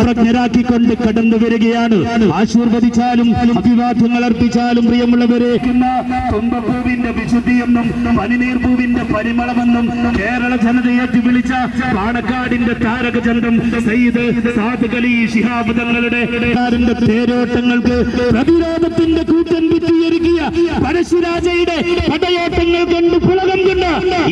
അപ്രജ്ഞരാക്കിക്കൊണ്ട് കടന്നു വരികയാണ്. ആശീർവദിച്ചാലും അഭിവാദ്യങ്ങൾ അർപ്പിച്ചാലും പ്രിയമുള്ളവരെ തുമ്പപ്പൂവിന്റെ വിശുദ്ധിയെന്നും പനിനീർ പൂവിന്റെ പരിമളമെന്നും കേരള ജനതയെ വിളിച്ച പാണക്കാടിന്റെ താരകചന്ദ്രം സയ്യിദ് ശിഹാബ് തങ്ങളുടെ തേരോട്ടങ്ങൾക്ക് പ്രതിരോധത്തിന്റെ കൂറ്റൻ വിറ്റുയരുകിയ പരശുരാജയുടെ പടയോട്ടങ്ങൾ കൊണ്ട് പുളകം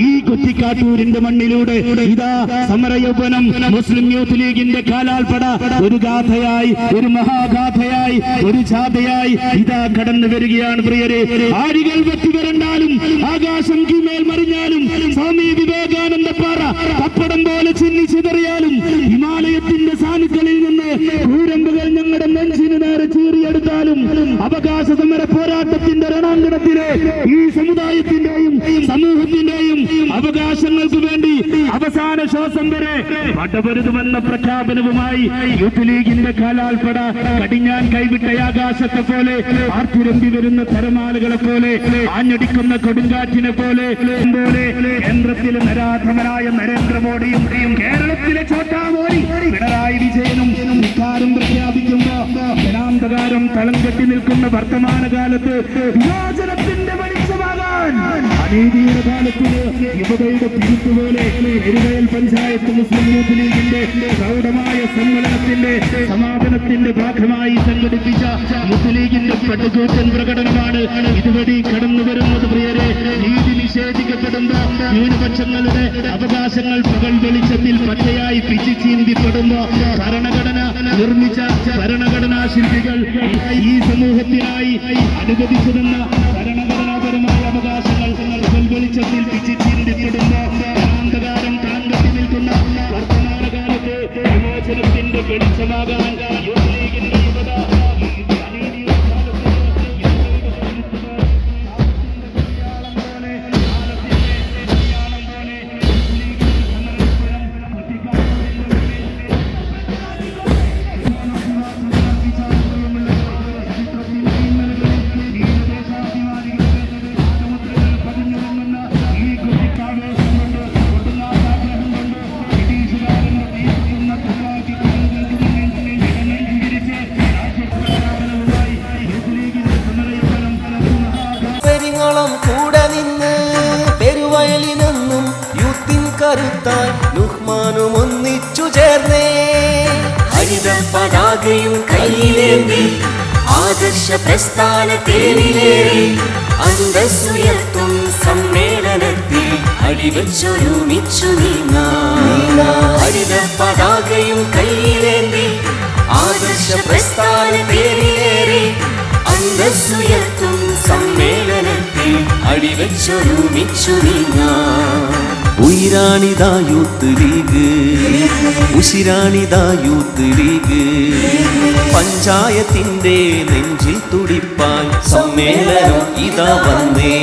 ഈ കുറ്റിക്കാട്ടൂരിന്റെ മണ്ണിലൂടെ ഇതാ സമരയൗവനം മുസ്ലിം യൂത്ത് ലീഗിന്റെ കാലാൽപ്പട. ഒരു ഗാഥയായി ഒരു മഹാഗാഥയായി ഒരു ജാഥയായി ഇതാ കടന്നു വരികയാണ് പ്രിയരെ. ആരികൾ വെട്ടിവരണ്ടാലും ആകാശം കിമേൽ മറിഞ്ഞാലും സ്വാമി വിവേകാനന്ദ പാറ പപ്പടം പോലെ ചിന്നി ചിതറിയാലും ഹിമാലയത്തിന്റെ സാനുക്കളിൽ നിന്ന് കൂരമ്പുകൾ ഞങ്ങളുടെ നെഞ്ചിന് നേരെ ചീറിയെടുത്താലും അവകാശ സമര പോരാട്ടത്തിന്റെ ഈ സമുദായത്തിന്റെയും സമൂഹത്തിന്റെയും അവകാശങ്ങൾക്ക് വേണ്ടി അവസാന ശ്വാസം വരെ പടപരുതുമെന്ന പ്രഖ്യാപനവുമായി യൂത്ത് ലീഗിന്റെ കാലാൽപ്പട കടിഞ്ഞാൻ കൈവിട്ട ആകാശത്തെ പോലെ ആർത്തിരമ്പി വരുന്ന തരമാലകളെ പോലെ ആഞ്ഞടിക്കുന്ന കൊടുങ്കാറ്റിനെ പോലെ പോലെ കേന്ദ്രത്തിലെ നരാധമനായ നരേന്ദ്രമോദിയും കേരളത്തിലെ ചോട്ടാമോദി പിണറായി വിജയനും ഇക്കാര്യം പ്രഖ്യാപിക്കുമ്പോ ജനാന്തകാരം തളം കെട്ടി നിൽക്കുന്ന വർത്തമാനകാലത്ത് വെളിച്ചമാകാൻ അനീതിയുടെ കാലത്തിന് യുവതയുടെ പിരിപ്പ് പോലെ എരുവയൽ പഞ്ചായത്ത് മുസ്ലിം യൂത്ത് ലീഗിന്റെ പ്രൗഢമായ സമ്മേളനത്തിന്റെ സമാപനത്തിന്റെ ഭാഗമായി സംഘടിപ്പിച്ച മുസ്ലിം ലീഗിന്റെ പട്ടുകൂറ്റൻ പ്രകടനമാണ് ഇതുവഴി കടന്നു വരുന്നത് പ്രിയരെ. നീതി നിഷേധിക്കപ്പെടുമ്പോ ന്യൂനപക്ഷങ്ങളുടെ അവകാശങ്ങൾ പകൽ വെളിച്ചത്തിൽ പച്ചയായി പിച്ചു ചീന്തിപ്പെടുമ്പോ ഭരണഘടന നിർമ്മിച്ച ഭരണഘടനാ ശില്പികൾ ഈ സമൂഹത്തിനായി അനുവദിച്ചതെന്ന കരുത്തായി ലുഹ്മാനും ഒന്നിച്ചു ചേർന്നേ. ഹരിത പതാകയും കയ്യിലേന്തി ആദർശ പ്രസ്ഥാന അന്തസ്സുയർത്തും സമ്മേളനത്തിൽ അടിവച്ചൊരുമിച്ചു നീങ്ങ. ഹരിത പതാകയും കയ്യിലേന്തി ആദർശ പ്രസ്ഥാന തേരിലേറി അന്തസ്സുയർത്തും സമ്മേളനത്തിൽ അടിവച്ചൊരുമിച്ചു നീങ്ങാം. ഉയരാണിതാ യൂത്ത് ലീഗ്. ഉശിരാണിതാ യൂത്ത് ലീഗ്. പഞ്ചായത്തിന്റെ നെഞ്ചിൽ തുടിപ്പാൻ സമ്മേളനം ഇതാ വന്നേ.